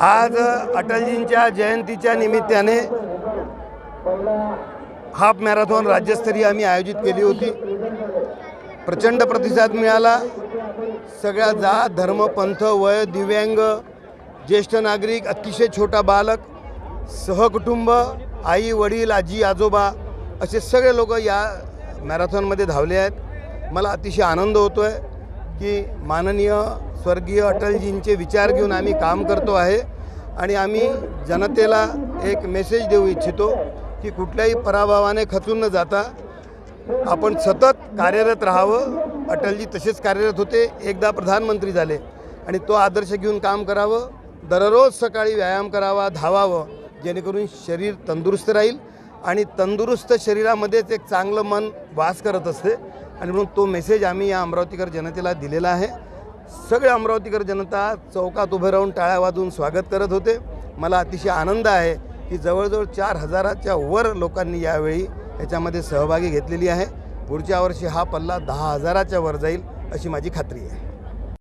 आज अटलजींच्या जयंतीच्या निमित्ताने हाफ मॅरेथॉन राज्यस्तरीय आम्ही आयोजित केली होती. प्रचंड प्रतिसाद मिळाला. सगळ्या जात धर्म पंथ वय दिव्यांग ज्येष्ठ नागरिक अतिशय छोटा बालक सहकुटुंब आई वडील आजी आजोबा असे सगळे लोक या मॅरेथॉनमध्ये धावले आहेत. मला अतिशय आनंद होतो आहे की माननीय स्वर्गीय अटलजींचे विचार घेऊन आम्ही काम करतो आहे आणि आम्ही जनतेला एक मेसेज देऊ इच्छितो की कुठल्याही पराभवाने खचून न जाता आपण सतत कार्यरत राहावं. अटलजी तसेच कार्यरत होते. एकदा प्रधानमंत्री झाले आणि तो आदर्श घेऊन काम करावं. दररोज सकाळी व्यायाम करावा धावावं जेणेकरून शरीर तंदुरुस्त राहील आणि तंदुरुस्त शरीरामध्येच एक चांगलं मन वास करत असते. आणि म्हणून तो मेसेज आम्ही या अमरावतीकर जनतेला दिलेला आहे. सगळे अमरावतीकर जनता चौकात उभे राहून टाळ्या वाजवून स्वागत करत होते. मला अतिशय आनंद आहे की जवळजवळ चार हजाराच्या वर लोकांनी यावेळी याच्यामध्ये सहभागी घेतलेली आहे. पुढच्या वर्षी हा पल्ला दहा हजाराच्या वर जाईल अशी माझी खात्री आहे.